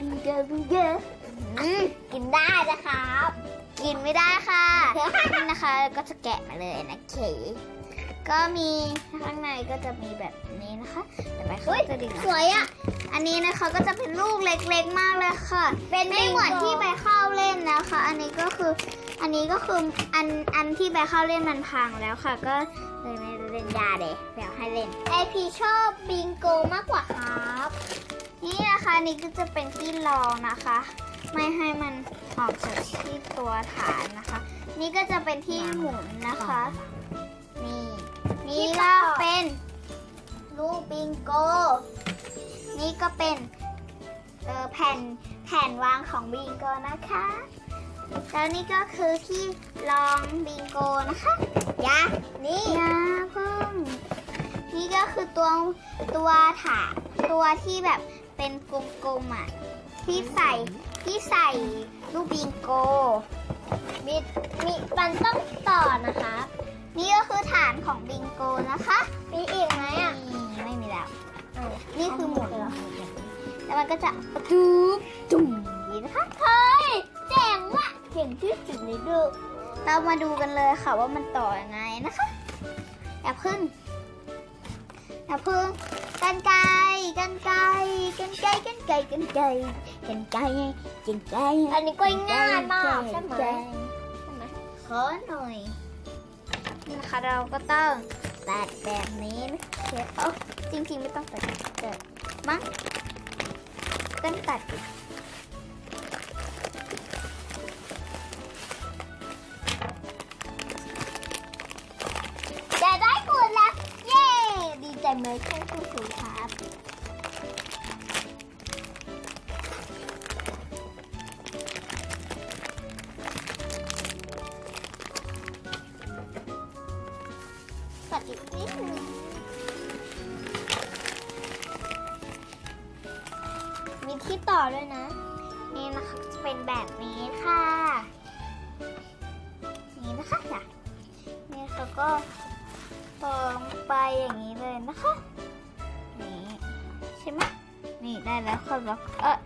บิงโกบิงโกบิงโกอืมกินได้นะครับ กินไม่ได้ค่ะ นี่นะคะก็จะแกะมาเลยนะเคก็มีข้างในก็จะมีแบบนี้นะคะเดี๋ยวไปเขาจะดึงออกสวยอะ อันนี้นะคะก็จะเป็นลูกเล็กๆมากเลยค่ะ เป็นไม่เหมือนที่ไปเข้าเล่นนะคะ อันนี้ก็คือ อันนี้ก็คืออันอันที่ไปเข้าเล่นมันพังแล้วค่ะ ก็เลยไม่ได้เล่นยาเด็เดี๋ยวให้เล่นไอพีชอบบิงโกมากกว่าครับ นี่นะคะอันนี่ก็จะเป็นที่รองนะคะ ไม่ให้มันออกจากที่ตัวฐานนะคะ นี่ก็จะเป็นที่หมุนนะคะ นี่นี่ก็เป็นลูกบิงโก นี่ก็เป็นเอ่อแผ่นแผ่นวางของบิงโกนะคะแล้วนี่ก็คือที่รองบิงโกนะคะยานี่ยาพึ่ง นี่ก็คือตัวตัวถาตัวที่แบบ เป็นกลมๆอะที่ใส่ที่ใส่ลูกบิงโกมีมีมันต้องต่อนะคะ นี่ก็คือฐานของบิงโกนะคะ มีอีกไหมอะนี่ไม่มีแล้วเออนี่คือหมุนแล้วมันก็จะจุ๊บจุ่มนี่นะคะเฮ้ยเจ๋งว่ะเจ๋งที่สุดในโลกเรามาดูกันเลยค่ะว่ามันต่อยังไงนะคะอย่าพึ่งอย่าพึ่งกันไกรกันไกรกัน ไกรกันไกรกันไกรกันไกรกันไกรอันนี้ก็ง่ายมากใช่ไหมใช่ไหมขอหน่อยนี่นะคะเราก็ต้องตัดแบบนี้นะคะเอ้าจริงๆไม่ต้องตัดแต่มั้งต้องตัดจะได้กุดแล้ว เย้ ดีใจไหมท่านผู้ชมครับ อีกนิดนึงมีที่ต่อด้วยนะ นี่นะคะจะเป็นแบบนี้ค่ะ นี่นะคะจ้ะนี่เขาก็ตองไปอย่างนี้เลยนะคะ นี่ใช่ไหมนี่ได้แล้วค่ะแล้วเออ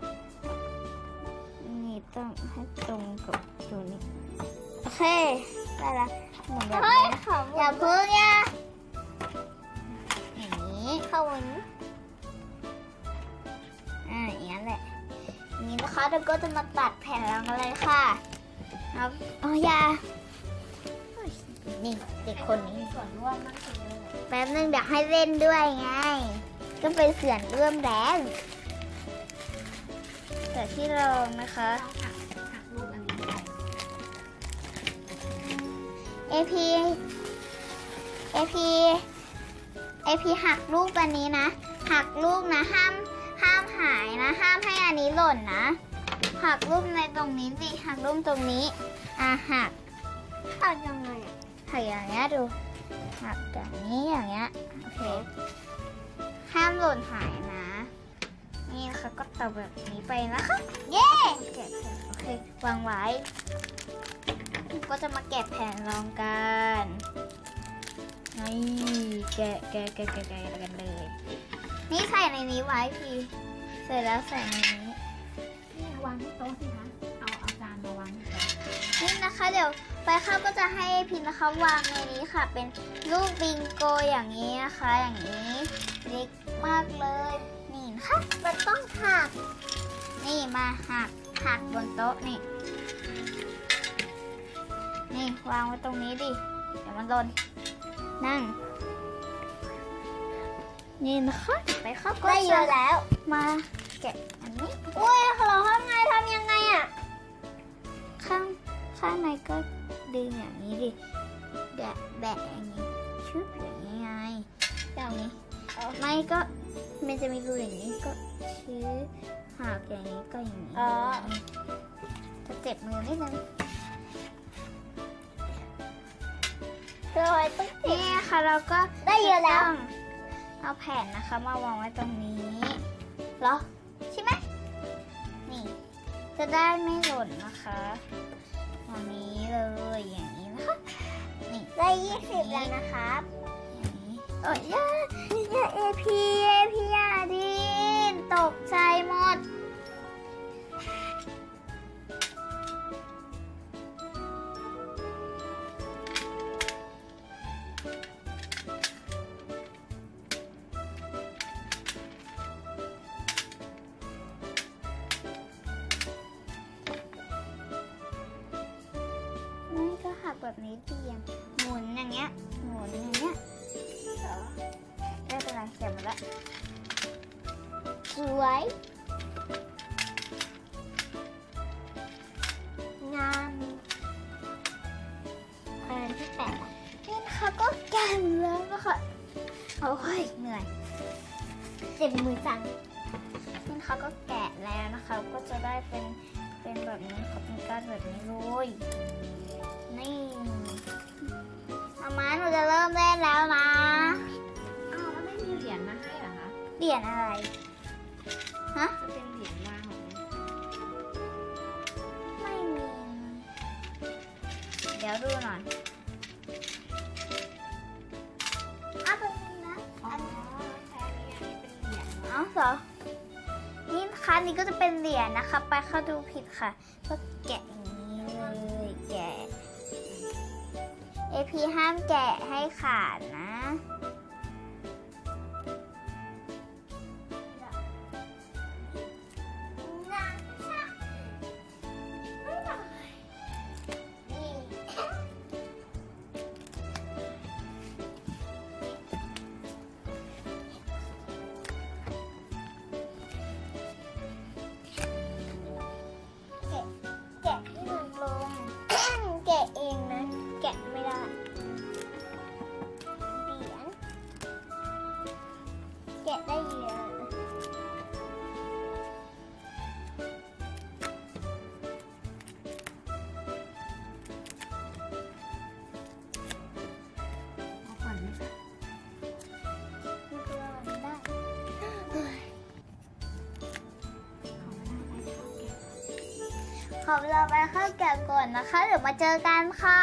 นี่ต้องให้ตรงกับตัวนี้ โอเค ได้แล้วหมุนแบบเฮ้ยนี้ขออย่าเพิ่งอย่าอย่าง อันอ่าอย่างนี้นแหละนี้นะคะเราก็จะมาตัดแผ่นรองกันเลยค่ะครับอ๋ออย่านี่เด็กคนนี้ส่วนร่วมนั่นคือแป๊บนึงเดี๋ยวให้เล่นด้วยไง ก็เป็นเสื่อนร่วมแรงแต่ที่เรานะคะหักหักลูกอัน นี้ไป AP AP AP หักลูกอันนี้นะ หักลูกนะห้ามห้ามหายนะ ห้ามให้อันนี้หล่นนะ หักลูกในตรงนี้สิหักลูกตรงนี้อะหักเอายังไงอะหักอย่างเงี้ยดูหักอย่างนี้อย่างเงี้ยโอเคห้ามหล่นหายนะ นี่นะคะก็ต่อแบบนี้ไปนะคะเย้แกะแผ่นโอเควางไว้ก็จะมาแกะแผ่นรองกัน นี่แกะแกะแกะแกะแกะกันเลย นี่ใส่ในนี้ไว้พี่ เสร็จแล้วใส่ในนี้ นี่วางที่โต๊ะสิคะ เอาเอาจานมาวางที่โต๊ะนี่นะคะเดี๋ยวไปข้าก็จะให้พินนะคะวางในนี้ค่ะ เป็นลูกบิงโกอย่างนี้นะคะ อย่างนี้เล็กมากเลย นี่นะคะมันต้องหัก นี่มาหักหักบนโต๊ะนี่ นี่วางไว้ตรงนี้ดิ เดี๋ยวมันหล่น นั่ง นี่นะคะไปเข้าก็ได้เยอะแล้ว มาแกะอันนี้อุ้ยเราข้างในทำยังไงอะ ข้างข้างในก็ดึงอย่างนี้ดิแบะแบะอย่างนี้ชึบอย่างนี้ไงอย่างนี้ไม่ก็มันจะมีรูอย่างนี้ก็ชื้อหักอย่างนี้ก็อย่างนี้อ๋อจะเจ็บมือนิดนึง เธอไว้ต้องเก็บนี่ค่ะเราก็ได้เยอะแล้วจต้องเอาแผ่นนะคะ มาวางไว้ตรงนี้เหรอใช่ไหมนี่ จะได้ไม่หล่นนะคะอย่างนี้เลยอย่างนี้นะคะนี่ได้ยี่สิบแล้วนะครับเอ้ยอย่าอย่าเอพีเอพีอย่าดินตกใจหมด เงี้ยหมุนอย่างเงี้ยเหรอไม่เป็นไรเขียนมาแล้วสวยงามคะแนนที่แปดอะนี่นะคะก็แก่นแล้วนะคะโอ้ยเหนื่อยเจ็บมือจังนี่นะคะก็แกะแล้วนะคะ ก็จะได้เป็นเป็นแบบนี้ค่ะเป็นก้านแบบนี้เลยนี่ มามาหนูจะเริ่มเล่นแล้วนะอ้าวแล้วไม่มีเหรียญมาให้เหรอคะเปลี่ยนอะไร ฮะ จะเป็นเหรียญวางของมันไม่มี เดี๋ยวดูหน่อยอ้าวเป็นงนะอ๋อแค่นี้อันนี้เป็นเหรียญอ้าวเหรอนี่นะคะนี่ก็จะเป็นเหรียญนะคะ ไปเข้าดูผิดค่ะก็แกะ พี่ห้ามแกะให้ขาดนะ ขอเวลาไปเข้าแกะก่อนนะคะเดี๋ยวมาเจอกันค่ะ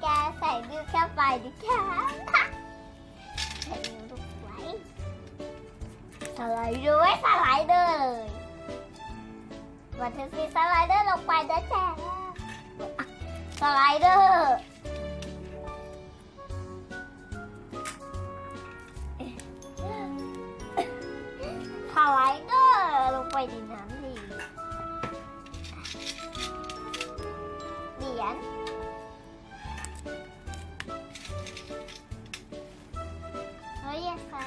แกใส่ดิวแค่ไปดิแค่ใส่ดิวลูกไว้สไลดอร์ไว้สไลด์เลยวันที่สี่สไลเดอร์ลงไปนะแจ๊สไลเดอร์ ในน้ำดีเหรียญเฮ้ยอย่าใส่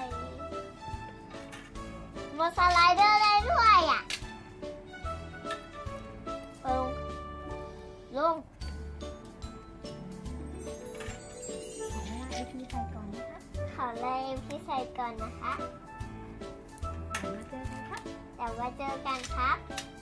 บนสไลเดอร์ได้ด้วยอะลงลงขอเวลา AP ใส่ก่อนนะคะขอเลยพี่ใส่ก่อนนะคะ เดี๋ยวมาเจอกันค่ะเดี๋ยวมาเจอกันครับ